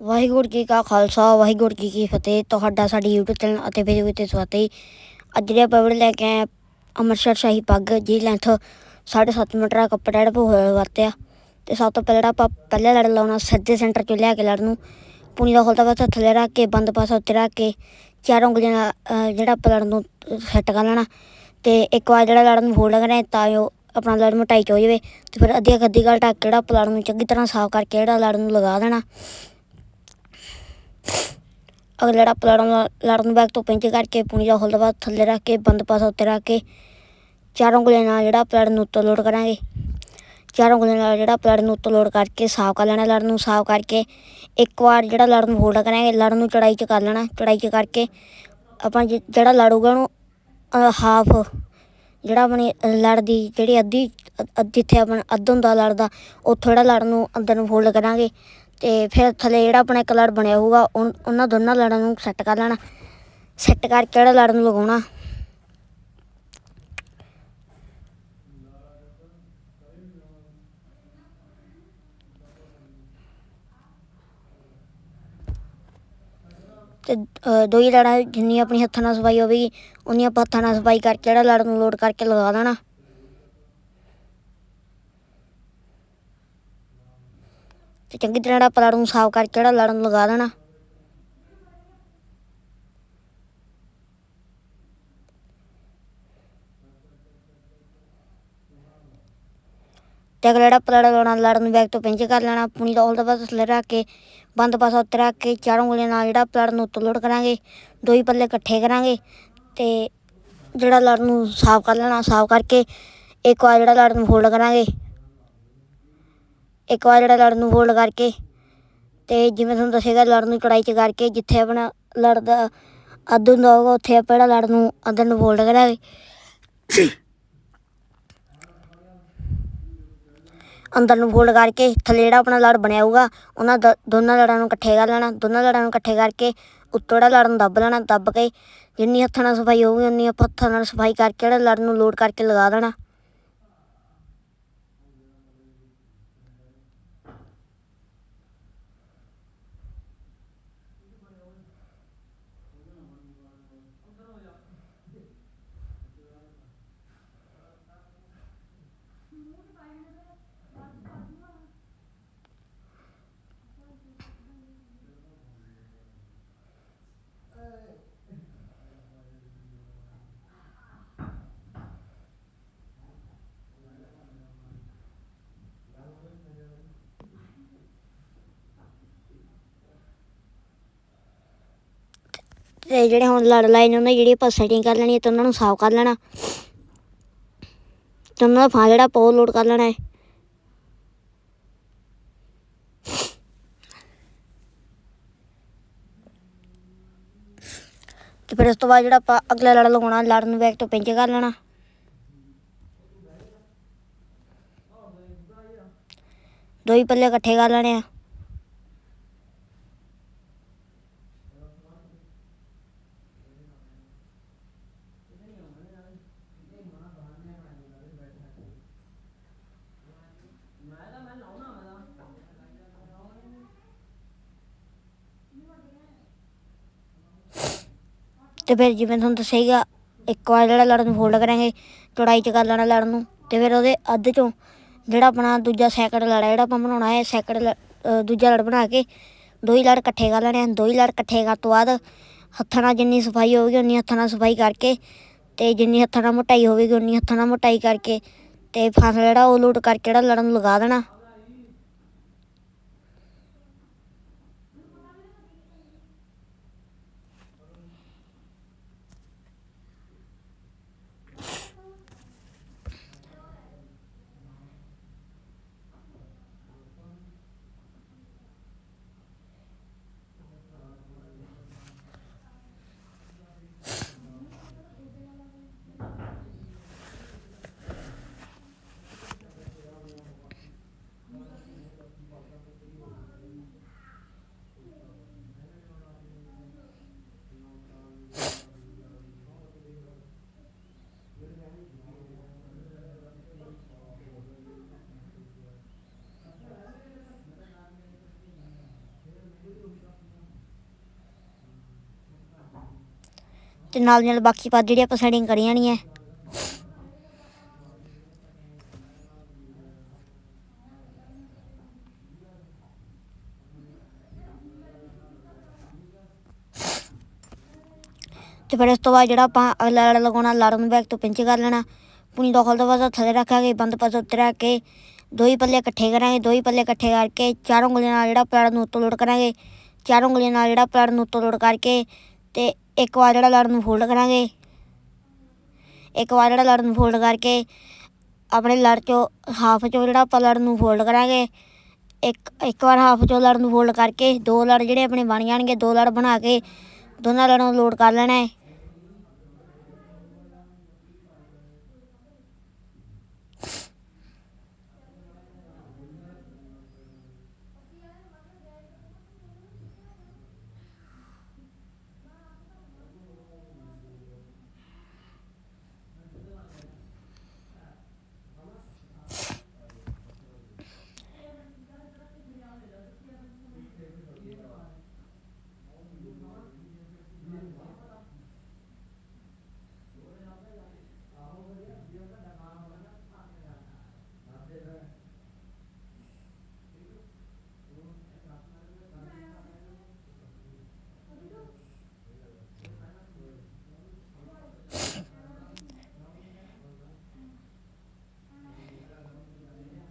ਵਾਹਿਗੁਰੂ ਜੀ ਕਾ ਖਾਲਸਾ, ਵਾਹਿਗੁਰੂ ਜੀ ਕੀ ਫਤਿਹ। ਤੁਹਾਡਾ ਸਾਡੀ YouTube ਚੈਨਲ ਅਤੇ ਫੇਸਬੁੱਕ ਤੇ ਸਵਾਗਤ ਹੈ। ਅੱਜ ਜਿਹੜੇ ਆਪਾਂ ਵੀਡੀਓ ਲੈ ਕੇ ਆਏ ਅੰਮ੍ਰਿਤਸਰ ਸ਼ਾਹੀ ਪੱਗ ਜੀ ਲੈਂਥ 7.5 ਮੀਟਰ ਦਾ ਕੱਪੜਾ ਜਿਹੜਾ ਹੋਇਆ ਵਰਤਿਆ। ਤੇ ਸਭ ਤੋਂ ਪਹਿਲਾਂ ਜਿਹੜਾ ਆਪਾਂ ਪਹਿਲੇ ਲੜ ਲਾਉਣਾ, ਸਿੱਧੇ ਸੈਂਟਰ ਚੋਂ ਲਿਆ ਕੇ ਲੜ ਨੂੰ। ਪੂਣੀ ਦਾ ਖੋਲਤਾ ਪਾਸਾ ਥੱਲੇ ਰੱਖ ਕੇ, ਬੰਦ ਪਾਸਾ ਉੱਤੇ ਰੱਖ ਕੇ, ਚਾਰ ਉਂਗਲੀਆਂ ਨਾਲ ਜਿਹੜਾ ਆਪਾਂ ਲੜ ਨੂੰ ਸੈੱਟ ਕਰ ਲੈਣਾ। ਤੇ ਇੱਕ ਵਾਰ ਜਿਹੜਾ ਲੜ ਨੂੰ ਫੋਲਡ ਕਰਨਾ ਤਾਂ ਜੋ ਆਪਣਾ ਲੜ ਮਟਾਈ ਚ ਹੋ ਜਾਵੇ। ਤੇ ਫਿਰ ਅੱਧੀ ਅੱਧੀ ਗੱਲ ਢੱਕ ਕੇ ਜਿਹੜਾ ਆਪਾਂ ਲੜ ਨੂੰ ਚੰਗੀ ਤਰ੍ਹਾਂ ਸਾਫ਼ ਕਰਕੇ ਜਿਹੜਾ ਲੜ ਨੂੰ ਲਗਾ ਦੇਣਾ। ਅਗਰ ਲੜਾ ਪਲੜਨ ਲੜਨ ਬੈਗ ਤੋਂ ਪਿੰਚ ਕਰਕੇ ਪੂਣੀ ਦਾ ਹੁੱਲ ਬਾਅਦ ਥੱਲੇ ਰੱਖ ਕੇ, ਬੰਦ ਪਾਸਾ ਉੱਤੇ ਰੱਖ ਕੇ, ਚਾਰੋਂ ਉਂਗਲੀਆਂ ਨਾਲ ਜਿਹੜਾ ਪਲੜ ਨੂੰ ਉੱਤੋਂ ਲੋਡ ਕਰਾਂਗੇ। ਚਾਰੋਂ ਉਂਗਲੀਆਂ ਨਾਲ ਜਿਹੜਾ ਪਲੜ ਨੂੰ ਉੱਤੋਂ ਲੋਡ ਕਰਕੇ ਸਾਫ਼ ਕਰ ਲੈਣਾ ਲੜ ਨੂੰ ਸਾਫ਼ ਕਰਕੇ ਇੱਕ ਵਾਰ ਜਿਹੜਾ ਲੜ ਨੂੰ ਫੋਲਡ ਕਰਾਂਗੇ ਲੜ ਨੂੰ ਚੜਾਈ ਚ ਕਰ ਲੈਣਾ, ਚੜਾਈ ਚ ਕਰਕੇ ਆਪਾਂ ਜਿ- ਜਿਹੜਾ ਲੜੂਗਾ ਉਹਨੂੰ ਹਾਫ ਜਿਹੜਾ ਆਪਣੀ ਲੜ ਦੀ ਜਿਹੜੀ ਅੱਧੀ ਅੱਧੀ ਜਿੱਥੇ ਆਪਣਾ ਅੱਧ ਹੁੰਦਾ ਲੜਦਾ, ਉੱਥੋਂ ਜਿਹੜਾ ਲੜ ਨੂੰ ਅੰਦਰ ਨੂੰ ਫੋਲਡ ਕਰਾਂਗੇ। ਤੇ ਫਿਰ ਥੱਲੇ ਜਿਹੜਾ ਆਪਣਾ ਇੱਕ ਲੜ ਬਣਿਆ ਹੋਊਗਾ ਉਨ- ਉਹਨਾਂ ਦੋਨਾਂ ਲੜਾਂ ਨੂੰ ਸੈੱਟ ਕਰ ਲੈਣਾ। ਸੈੱਟ ਕਰਕੇ ਜਿਹੜਾ ਲੜ ਨੂੰ ਲਗਾਉਣਾ। ਤੇ ਅ, ਦੋ ਹੀ ਲੜਾਂ ਜਿੰਨੀ ਆਪਣੀ ਹੱਥਾਂ ਨਾਲ ਸਫ਼ਾਈ ਹੋਵੇਗੀ ਉਨੀ ਆਪਾਂ ਹੱਥਾਂ ਨਾਲ ਸਫ਼ਾਈ ਕਰਕੇ ਜਿਹੜਾ ਲੜ ਨੂੰ ਲੋਡ ਕਰਕੇ ਲਗਾ ਦੇਣਾ। ਤੇ ਚੰਗੀ ਤਰ੍ਹਾਂ ਜਿਹੜਾ ਪਲੜ ਨੂੰ ਸਾਫ਼ ਕਰਕੇ ਜਿਹੜਾ ਲੜ ਨੂੰ ਲਗਾ ਦੇਣਾ। ਤੇ ਅਗਲਾ ਜਿਹੜਾ ਪਲੜਾ ਲਾਉਣਾ, ਲੜ ਨੂੰ ਬੈਗ ਤੋਂ ਪਿੰਚ ਕਰ ਲੈਣਾ, ਪੁਣੀ ਦਾ ਉਲਟਾ ਪਾਸਾ ਥੱਲੇ ਰੱਖ ਕੇ, ਬੰਦ ਪਾਸਾ ਉੱਤੇ ਰੱਖ ਕੇ, ਚਾਰੋਂ ਉਂਗਲੀਆਂ ਨਾਲ ਜਿਹੜਾ ਪਲੜ ਨੂੰ ਉੱਤੋਂ ਲੋਡ ਕਰਾਂਗੇ ਦੋ ਹੀ ਪੱਲੇ ਇਕੱਠੇ ਕਰਾਂਗੇ ਤੇ ਜਿਹੜਾ ਲੜ ਨੂੰ ਸਾਫ਼ ਕਰ ਲੈਣਾ, ਸਾਫ਼ ਕਰਕੇ ਇੱਕ ਵਾਰ ਜਿਹੜਾ ਲੜ ਨੂੰ ਫੋਲਡ ਕਰਾਂਗੇ। ਇੱਕ ਵਾਰ ਜਿਹੜਾ ਲੜ ਨੂੰ ਫੋਲਡ ਕਰਕੇ ਤੇ ਜਿਵੇਂ ਤੁਹਾਨੂੰ ਦੱਸੇਗਾ ਲੜ ਨੂੰ ਕੜਾਈ ਚ ਕਰਕੇ ਜਿੱਥੇ ਆਪਣਾ ਲੜ ਦਾ ਅੱਧ ਹੁੰਦਾ ਹੋਊਗਾ, ਉੱਥੇ ਆਪਾਂ ਜਿਹੜਾ ਲੜ ਨੂੰ ਅੰਦਰ ਨੂੰ ਫੋਲਡ ਕਰਾਂਗੇ। ਅੰਦਰ ਨੂੰ ਫੋਲਡ ਕਰਕੇ ਥੱਲੇ ਜਿਹੜਾ ਆਪਣਾ ਲੜ ਬਣਿਆ ਹੋਊਗਾ, ਉਹਨਾਂ ਦੋਨਾਂ ਲੜਾਂ ਨੂੰ ਇਕੱਠੇ ਕਰ ਲੈਣਾ, ਦੋਨਾਂ ਲੜਾਂ ਨੂੰ ਇਕੱਠੇ ਕਰਕੇ ਉੱਤੋਂ ਜਿਹੜਾ ਲੜ ਨੂੰ ਦੱਬ ਲੈਣਾ, ਦੱਬ ਕੇ ਜਿੰਨੀ ਹੱਥਾਂ ਨਾਲ ਸਫ਼ਾਈ ਹੋਊਗੀ, ਉਨੀ ਆਪਾਂ ਹੱਥਾਂ ਨਾਲ ਸਫ਼ਾਈ ਕਰਕੇ ਜਿਹੜਾ ਲੜ ਨੂੰ ਲੋਡ ਕਰਕੇ ਲਗਾ ਦੇਣਾ। ਤੇ ਜਿਹੜੇ ਹੁਣ ਲੜ ਲਾਏ ਨੇ, ਉਹਨਾਂ ਦੀ ਜਿਹੜੀ ਆਪਾਂ ਸੈਟਿੰਗ ਕਰ ਲੈਣੀ ਹੈ ਤੇ ਉਹਨਾਂ ਨੂੰ ਸਾਫ਼ ਕਰ ਲੈਣਾ। ਤੇ ਉਹਨਾਂ ਦਾ ਫਾਂ ਜਿਹੜਾ ਪੋ ਲੋਡ ਕਰ ਲੈਣਾ ਹੈ। ਤੇ ਫਿਰ ਉਸ ਤੋਂ ਬਾਅਦ ਜਿਹੜਾ ਆਪਾਂ ਅਗਲਾ ਲੜ ਲਗਾਉਣਾ ਲੜ ਨੂੰ ਬੈਕ ਤੋਂ ਪਿੰਚ ਕਰ ਲੈਣਾ। ਦੋ ਹੀ ਪੱਲੇ ਇਕੱਠੇ ਕਰ ਲੈਣੇ ਆ। ਤੇ ਫਿਰ ਜਿਵੇਂ ਤੁਹਾਨੂੰ ਦੱਸੇਗਾ ਇੱਕ ਵਾਰ ਜਿਹੜਾ ਲੜਨ ਨੂੰ ਫੋਲਡ ਕਰਾਂਗੇ, ਚੌੜਾਈ ਚ ਕਰ ਲੈਣਾ ਲੜਨ ਨੂੰ, ਤੇ ਫਿਰ ਉਹਦੇ ਅੱਧ ਚੋਂ ਜਿਹੜਾ ਆਪਣਾ ਦੂਜਾ ਸੈਕੜ ਲੜ ਹੈ ਜਿਹੜਾ ਆਪਾਂ ਬਣਾਉਣਾ ਹੈ ਸੈਕਿੰਡ ਦੂਜਾ ਲੜ ਬਣਾ ਕੇ ਦੋ ਹੀ ਲੜ ਇਕੱਠੇ ਕਰ ਲੈਣੇ ਆ ਦੋ ਹੀ ਲੜ ਇਕੱਠੇ ਕਰਨ ਤੋਂ ਬਾਅਦ ਹੱਥਾਂ ਨਾਲ ਜਿੰਨੀ ਸਫ਼ਾਈ ਹੋਵੇਗੀ, ਉਨੀ ਹੱਥਾਂ ਨਾਲ ਸਫ਼ਾਈ ਕਰਕੇ ਤੇ ਜਿੰਨੀ ਹੱਥਾਂ ਨਾਲ ਮੋਟਾਈ ਹੋਵੇਗੀ, ਉਨੀ ਹੱਥਾਂ ਨਾਲ ਮੋਟਾਈ ਕਰਕੇ ਤੇ ਫਾਸਲਾ ਜਿਹੜਾ ਉਹ ਲੋਡ ਕਰਕੇ ਜਿਹੜਾ ਲੜਨ ਨੂੰ ਲਗਾ ਦੇਣਾ। ਤੇ ਨਾਲ ਦੀ ਨਾਲ ਬਾਕੀ ਪਾ ਜਿਹੜੀ ਆਪਾਂ ਸੈਟਿੰਗ ਕਰੀ ਜਾਣੀ ਹੈ। ਤੇ ਫਿਰ ਇਸ ਤੋਂ ਬਾਅਦ ਜਿਹੜਾ ਆਪਾਂ ਅਗਲਾ ਲੜ ਲਗਾਉਣਾ ਲੜ ਨੂੰ ਬੈਕ ਤੋਂ ਪਿੰਚ ਕਰ ਲੈਣਾ। ਪੂਣੀ ਦੋਖਲ ਤੋਂ ਬਾਅਦ ਥੱਲੇ ਰੱਖਾਂਗੇ, ਬੰਦ ਪਾਸੇ ਉੱਤੇ ਰੱਖ ਕੇ ਦੋ ਹੀ ਪੱਲੇ ਇਕੱਠੇ ਕਰਾਂਗੇ ਦੋ ਹੀ ਪੱਲੇ ਇਕੱਠੇ ਕਰਕੇ ਚਾਰ ਉਂਗਲੀਆਂ ਨਾਲ ਜਿਹੜਾ ਪਲੜ ਨੂੰ ਉੱਤੋਂ ਲੋਡ ਕਰਾਂਗੇ। ਚਾਰ ਉਂਗਲੀਆਂ ਨਾਲ ਜਿਹੜਾ ਪਲੜ ਨੂੰ ਉੱਤੋਂ ਲੋਡ ਕਰਕੇ ਤੇ ਇੱਕ ਵਾਰ ਜਿਹੜਾ ਲੜ ਨੂੰ ਫੋਲਡ ਕਰਾਂਗੇ। ਇੱਕ ਵਾਰ ਜਿਹੜਾ ਲੜ ਨੂੰ ਫੋਲਡ ਕਰਕੇ ਆਪਣੇ ਲੜ ਚੋਂ ਹਾਫ ਚੋਂ ਜਿਹੜਾ ਆਪਾਂ ਲੜ ਨੂੰ ਫੋਲਡ ਕਰਾਂਗੇ। ਇੱਕ ਇੱਕ ਵਾਰ ਹਾਫ ਚੋਂ ਲੜ ਨੂੰ ਫੋਲਡ ਕਰਕੇ ਦੋ ਲੜ ਜਿਹੜੇ ਆਪਣੇ ਬਣ ਜਾਣਗੇ, ਦੋ ਲੜ ਬਣਾ ਕੇ ਦੋਨਾਂ ਲੜਾਂ ਨੂੰ ਲੋਡ ਕਰ ਲੈਣਾ ਹੈ।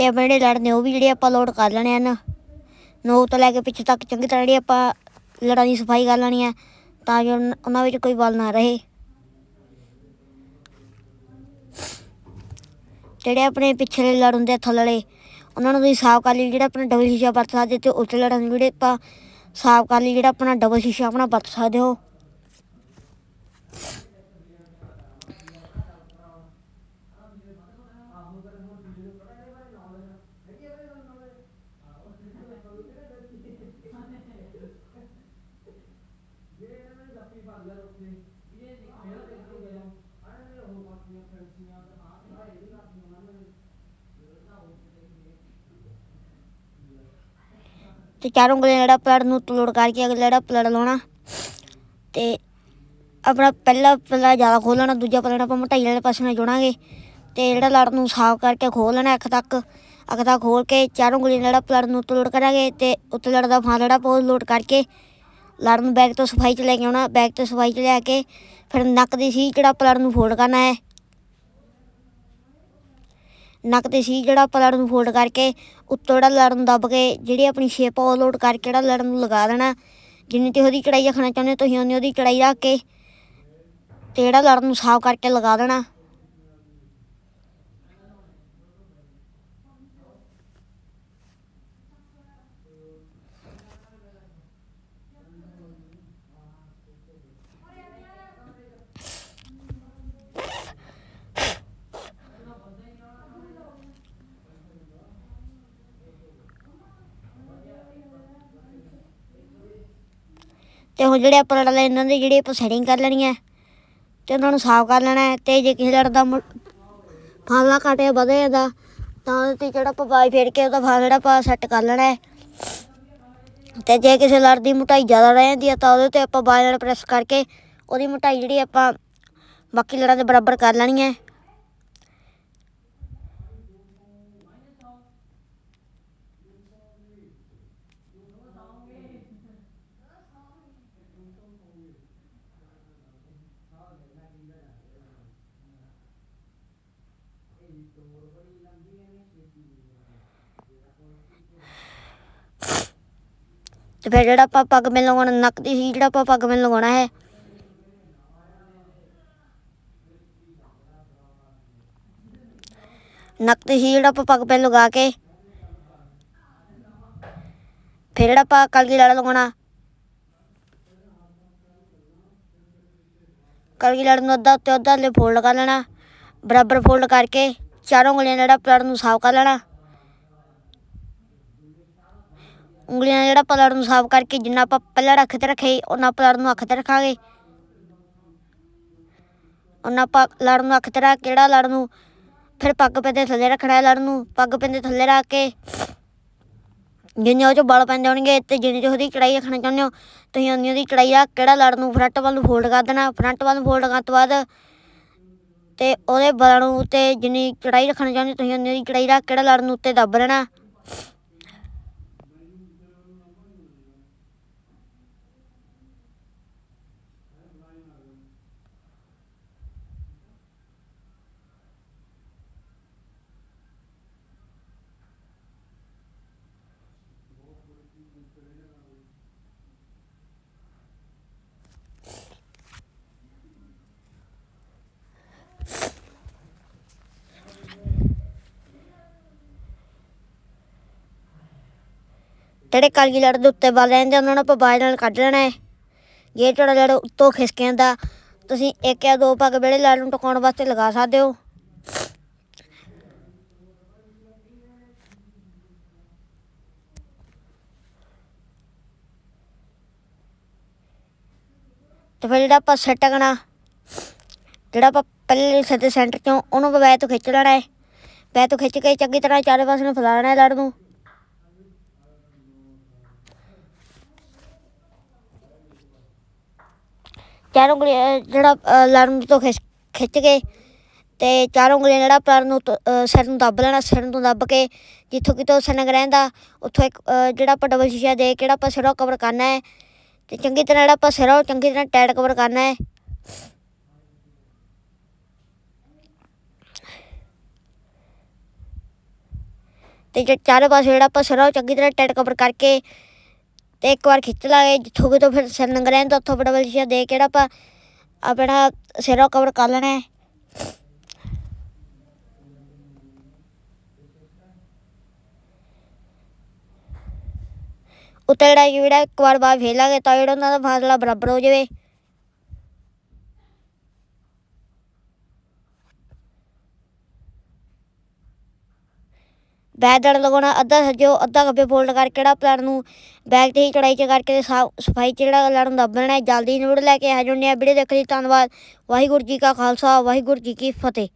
ਤੇ ਆਪਣੇ ਜਿਹੜੇ ਲੜ ਨੇ, ਉਹ ਵੀ ਜਿਹੜੇ ਆਪਾਂ ਲੋਡ ਕਰ ਲੈਣੇ ਹਨ ਨੋਕ ਤੋਂ ਲੈ ਕੇ ਪਿੱਛੇ ਤੱਕ ਚੰਗੀ ਤਰ੍ਹਾਂ ਜਿਹੜੀ ਆਪਾਂ ਲੜਾਂ ਦੀ ਸਫ਼ਾਈ ਕਰ ਲੈਣੀ ਹੈ ਤਾਂ ਜੋ ਉਹਨਾਂ ਵਿੱਚ ਕੋਈ ਬਲ ਨਾ ਰਹੇ। ਜਿਹੜੇ ਆਪਣੇ ਪਿਛਲੇ ਲੜ ਹੁੰਦੇ ਆ ਥੱਲੜੇ ਉਹਨਾਂ ਨੂੰ ਤੁਸੀਂ ਸਾਫ਼ ਕਰ ਲਈ, ਜਿਹੜਾ ਆਪਣਾ ਡਬਲ ਸ਼ੀਸ਼ਾ ਵਰਤ ਸਕਦੇ ਤੇ ਉੱਤੇ ਲੜਾਂ ਨੂੰ ਜਿਹੜੇ ਆਪਾਂ ਸਾਫ਼ ਕਰ ਲਈ, ਜਿਹੜਾ ਆਪਣਾ ਡਬਲ ਸ਼ੀਸ਼ਾ ਆਪਣਾ ਵਰਤ ਸਕਦੇ ਹੋ। ਤੇ ਚਾਰੋਂ ਉਂਗਲੀਆਂ ਜਿਹੜਾ ਪਲੜ ਨੂੰ ਲੋਡ ਕਰਕੇ ਅਗਲਾ ਜਿਹੜਾ ਪਲੜ ਲਾਉਣਾ ਤੇ ਆਪਣਾ ਪਹਿਲਾ ਪੱਲਾ ਜ਼ਿਆਦਾ ਖੋਲਣਾ ਦੂਜਾ ਪੱਲਾ ਆਪਾਂ ਮਟਾਈ ਵਾਲੇ ਪਾਸੇ ਨਾਲ ਜੋੜਾਂਗੇ ਤੇ ਜਿਹੜਾ ਲੜ ਨੂੰ ਸਾਫ਼ ਕਰਕੇ ਖੋਲ ਲੈਣਾ ਅੱਖ ਤੱਕ ਅੱਖ ਤੱਕ ਖੋਲ ਕੇ ਚਾਰੋਂ ਉਂਗਲੀਆਂ ਜਿਹੜਾ ਪਲੜ ਨੂੰ ਲੋਡ ਕਰਾਂਗੇ ਤੇ ਉੱਤੇ ਲੜ ਦਾ ਫਾਂ ਜਿਹੜਾ ਪੋ ਲੋਡ ਕਰਕੇ ਲੜ ਨੂੰ ਬੈਗ ਤੋਂ ਸਫ਼ਾਈ ਚ ਲੈ ਕੇ ਆਉਣਾ, ਬੈਗ ਤੋਂ ਸਫ਼ਾਈ ਚ ਲੈ ਕੇ ਫਿਰ ਨੱਕ ਦੀ ਸੀ ਜਿਹੜਾ ਪਲੜ ਨੂੰ ਫੋਲਡ ਕਰਨਾ ਹੈ। ਨੱਕ ਤੇ ਸੀ ਜਿਹੜਾ ਆਪਾਂ ਪਲੜ ਨੂੰ ਫੋਲਡ ਕਰਕੇ, ਉੱਤੋਂ ਜਿਹੜਾ ਲੜ ਨੂੰ ਦੱਬ ਕੇ, ਜਿਹੜੀ ਆਪਣੀ ਸ਼ੇਪ ਉਹ ਲੋਡ ਕਰਕੇ ਜਿਹੜਾ ਲੜ ਨੂੰ ਲਗਾ ਦੇਣਾ। ਜਿੰਨੀ ਤੇ ਉਹਦੀ ਕੜਾਈ ਰੱਖਣਾ ਚਾਹੁੰਦੇ ਹੋ, ਤੁਸੀਂ ਉਨੀ ਉਹਦੀ ਕੜਾਈ ਰੱਖ ਕੇ ਤੇ ਜਿਹੜਾ ਲੜ ਨੂੰ ਸਾਫ਼ ਕਰਕੇ ਲਗਾ ਦੇਣਾ। ਤੇ ਹੁਣ ਜਿਹੜੇ ਆਪਾਂ ਲੜ ਲਏ ਇਹਨਾਂ ਦੀ ਜਿਹੜੀ ਆਪਾਂ ਸੈਟਿੰਗ ਕਰ ਲੈਣੀ ਹੈ ਤੇ ਉਹਨਾਂ ਨੂੰ ਸਾਫ਼ ਕਰ ਲੈਣਾ ਹੈ ਤੇ ਜੇ ਕਿਸੇ ਲੜ ਦਾ ਮੁ- ਫਾਲਾ ਕਾਟਿਆ ਵਧੇ ਦਾ ਤਾਂ ਉਹਦੇ ਤੇ ਜਿਹੜਾ ਆਪਾਂ ਬਾਈ ਫੇਰ ਕੇ ਉਹਦਾ ਫਾਲ ਜਿਹੜਾ ਆਪਾਂ ਸੈੱਟ ਕਰ ਲੈਣਾ ਹੈ। ਤੇ ਜੇ ਕਿਸੇ ਲੜ ਦੀ ਮੋਟਾਈ ਜ਼ਿਆਦਾ ਰਹਿ ਜਾਂਦੀ ਹੈ, ਤਾਂ ਉਹਦੇ ਤੇ ਆਪਾਂ ਬਾਈ ਨਾਲ ਪ੍ਰੈਸ ਕਰਕੇ ਉਹਦੀ ਮੋਟਾਈ ਜਿਹੜੀ ਆਪਾਂ ਬਾਕੀ ਲੜਾਂ ਦੇ ਬਰਾਬਰ ਕਰ ਲੈਣੀ ਹੈ। ਤੇ ਫਿਰ ਜਿਹੜਾ ਆਪਾਂ ਪੱਗ ਮੇਲ ਲਗਾਉਣਾ ਨੱਕ ਦੀ ਸੀ ਜਿਹੜਾ ਆਪਾਂ ਪੱਗ ਮੇਲ ਲਗਾਉਣਾ ਹੈ। ਨੱਕ ਤੇ ਸੀ ਜਿਹੜਾ ਆਪਾਂ ਪੱਗ ਮੇਲ ਲਗਾ ਕੇ, ਫਿਰ ਜਿਹੜਾ ਆਪਾਂ ਕਲਗੀ ਲੜ ਲਗਾਉਣਾ ਕਲਗੀ ਲੜ ਨੂੰ ਅੱਧਾ ਉੱਤੇ ਅੱਧਾ ਲੈ ਫੋਲਡ ਕਰ ਲੈਣਾ, ਬਰਾਬਰ ਫੋਲਡ ਕਰਕੇ। ਚਾਰੋਂ ਉਂਗਲੀਆਂ ਜਿਹੜਾ ਪਲੜ ਨੂੰ ਸਾਫ਼ ਕਰ ਲੈਣਾ। ਉਂਗਲੀਆਂ ਨਾਲ ਜਿਹੜਾ ਪਲੜ ਨੂੰ ਸਾਫ਼ ਕਰਕੇ ਜਿੰਨਾ ਆਪਾਂ ਪਹਿਲਾਂ ਰੱਖ ਤੇ ਰੱਖੇ ਉਹਨਾਂ ਪਲੜ ਨੂੰ ਅੱਖ ਤੇ ਰੱਖਾਂਗੇ। ਉਹਨਾਂ ਆਪਾਂ ਲੜ ਨੂੰ ਅੱਖ ਤੇ ਰੱਖ ਕਿਹੜਾ ਜਿਹੜਾ ਲੜ ਨੂੰ ਫਿਰ ਪੱਗ ਪੈਂਦੇ ਥੱਲੇ ਰੱਖਣਾ ਹੈ ਲੜ ਨੂੰ, ਪੱਗ ਪੈਂਦੇ ਥੱਲੇ ਰੱਖ ਕੇ। ਜਿੰਨੇ ਉਹ 'ਚੋਂ ਬਲ ਪੈਂਦੇ ਹੋਣਗੇ ਤੇ ਜਿੰਨੇ 'ਚ ਉਹਦੀ ਚੜਾਈ ਰੱਖਣਾ ਚਾਹੁੰਦੇ ਹੋ, ਤੁਸੀਂ ਉਨੀ ਉਹਦੀ ਚੜਾਈ ਰੱਖ ਕਿਹੜਾ ਲੜ ਨੂੰ ਫਰੰਟ ਵੱਲ ਨੂੰ ਫੋਲਡ ਕਰ ਦੇਣਾ। ਫਰੰਟ ਵੱਲ ਨੂੰ ਫੋਲਡ ਕਰਨ ਤੋਂ ਬਾਅਦ ਤੇ ਉਹਦੇ ਬਲਾਂ ਨੂੰ ਤੇ ਜਿੰਨੀ ਚੜਾਈ ਰੱਖਣਾ ਚਾਹੁੰਦੇ ਤੁਸੀਂ, ਉਨੀ ਉਹਦੀ ਚੜਾਈ ਰੱਖ ਕਿਹੜਾ ਲੜਨ ਉੱਤੇ ਦੱਬ ਲੈਣਾ। ਜਿਹੜੇ ਕਲਗੀ ਲੜ ਦੇ ਉੱਤੇ ਬਲ ਰਹਿੰਦੇ ਉਹਨਾਂ ਨੂੰ ਆਪਾਂ ਬਾਜ ਨਾਲ ਕੱਢ ਲੈਣਾ ਹੈ। ਜੇ ਤੁਹਾਡਾ ਲੜ ਉੱਤੋਂ ਖਿਸਕ ਜਾਂਦਾ, ਤੁਸੀਂ ਇੱਕ ਜਾਂ ਦੋ ਪੱਗ ਵੇੜੇ ਲੜ ਨੂੰ ਟਿਕਾਉਣ ਵਾਸਤੇ ਲਗਾ ਸਕਦੇ ਹੋ। ਤੇ ਫਿਰ ਜਿਹੜਾ ਆਪਾਂ ਸੈੱਟ ਕਰਨਾ ਜਿਹੜਾ ਆਪਾਂ ਪਹਿਲੇ ਸੱਤੇ ਸੈਂਟਰ ਚੋਂ, ਉਹਨੂੰ ਬੈ ਤੋਂ ਖਿੱਚ ਲੈਣਾ ਹੈ। ਬੈ ਤੋਂ ਖਿੱਚ ਕੇ ਚੰਗੀ ਤਰ੍ਹਾਂ ਚਾਰੇ ਪਾਸੇ ਨੂੰ ਫੈਲਾ ਲੈਣਾ ਹੈ ਲੜ ਨੂੰ। ਚਾਰੋਂ ਉਂਗਲੀਆਂ ਜਿਹੜਾ ਅ, ਤੋਂ ਖਿੱਚ ਖਿੱਚ ਕੇ ਤੇ ਚਾਰੋਂ ਉਂਗਲੀਆਂ ਜਿਹੜਾ ਪੈਰ ਨੂੰ ਸਿਰ ਨੂੰ ਦੱਬ ਲੈਣਾ ਸਿਰ ਨੂੰ ਦੱਬ ਕੇ ਜਿੱਥੋਂ ਕਿਤੋਂ ਸਨਗ ਰਹਿੰਦਾ ਉੱਥੋਂ ਇੱਕ ਜਿਹੜਾ ਆਪਾਂ ਡਬਲ ਸ਼ੀਸ਼ਾ ਦੇ ਕੇ ਜਿਹੜਾ ਆਪਾਂ ਸਿਰੋਂ ਕਵਰ ਕਰਨਾ ਹੈ ਤੇ ਚੰਗੀ ਤਰ੍ਹਾਂ ਜਿਹੜਾ ਆਪਾਂ ਸਿਰੋਂ ਚੰਗੀ ਤਰ੍ਹਾਂ ਟਾਈਟ ਕਵਰ ਕਰਨਾ ਹੈ। ਤੇ ਚਾਰੇ ਪਾਸੇ ਜਿਹੜਾ ਆਪਾਂ ਸਿਰੋਂ ਚੰਗੀ ਤਰ੍ਹਾਂ ਟਾਈਟ ਕਵਰ ਕਰਕੇ ਤੇ ਇੱਕ ਵਾਰ ਖਿੱਚ ਲਾਂਗੇ, ਜਿੱਥੋਂ ਕਿਤੋਂ ਫਿਰ ਸਿਰ ਨੰਗ ਤਾਂ ਉੱਥੋਂ ਡਬਲ ਸ਼ੀਸ਼ਾ ਦੇ ਕੇ ਜਿਹੜਾ ਆਪਾਂ ਆਪਣਾ ਸਿਰੋਂ ਕਵਰ ਕਰ ਲੈਣਾ ਹੈ। ਉੱਤੇ ਜਿਹੜਾ ਜਿਹੜਾ ਇੱਕ ਵਾਰ ਬਾਅਦ ਫੇਲਾਂਗੇ ਤਾਂ ਜਿਹੜਾ ਉਹਨਾਂ ਦਾ ਫਾਸਲਾ ਬਰਾਬਰ ਹੋ ਜਾਵੇ। ਬੈਗ ਦੜ ਲਗਾਉਣਾ, ਅੱਧਾ ਸੱਜੋ, ਅੱਧਾ ਖੱਬੇ ਫੋਲਡ ਕਰਕੇ ਜਿਹੜਾ ਪਲਾਨ ਨੂੰ? ਬੈਗ ਤੇ ਹੀ ਚੜਾਈ ਚ ਕਰਕੇ ਤੇ ਸਾਫ਼ ਸਫ਼ਾਈ ਚ ਜਿਹੜਾ ਲੜ ਨੂੰ ਦੱਬਣਾ ਹੈ, ਜਲਦੀ ਨੋਟ ਲੈ ਕੇ ਆ ਜੁੜਨੇ ਆ। ਵੀਡੀਓ ਦੇਖ ਲਈ, ਧੰਨਵਾਦ। ਵਾਹਿਗੁਰੂ ਜੀ ਕਾ ਖਾਲਸਾ, ਵਾਹਿਗੁਰੂ ਜੀ ਕੀ ਫਤਿਹ।